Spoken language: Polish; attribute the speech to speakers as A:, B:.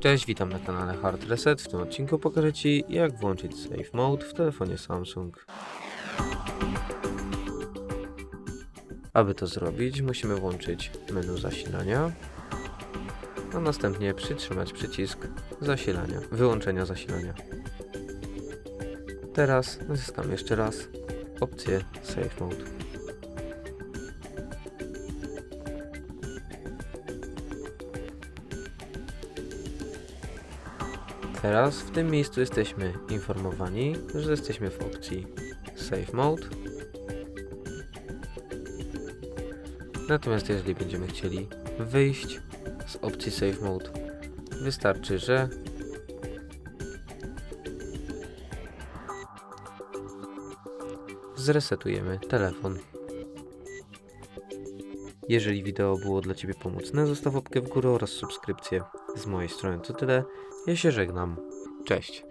A: Cześć, witam na kanale Hard Reset. W tym odcinku pokażę Ci jak włączyć Safe Mode w telefonie Samsung. Aby to zrobić, musimy włączyć menu zasilania, a następnie przytrzymać przycisk zasilania, wyłączenia zasilania. Teraz naciskam jeszcze raz opcję Safe Mode. Teraz w tym miejscu jesteśmy informowani, że jesteśmy w opcji Save Mode. Natomiast jeżeli będziemy chcieli wyjść z opcji Save Mode, wystarczy, że zresetujemy telefon. Jeżeli wideo było dla Ciebie pomocne, zostaw łapkę w górę oraz subskrypcję. Z mojej strony to tyle. Ja się żegnam. Cześć.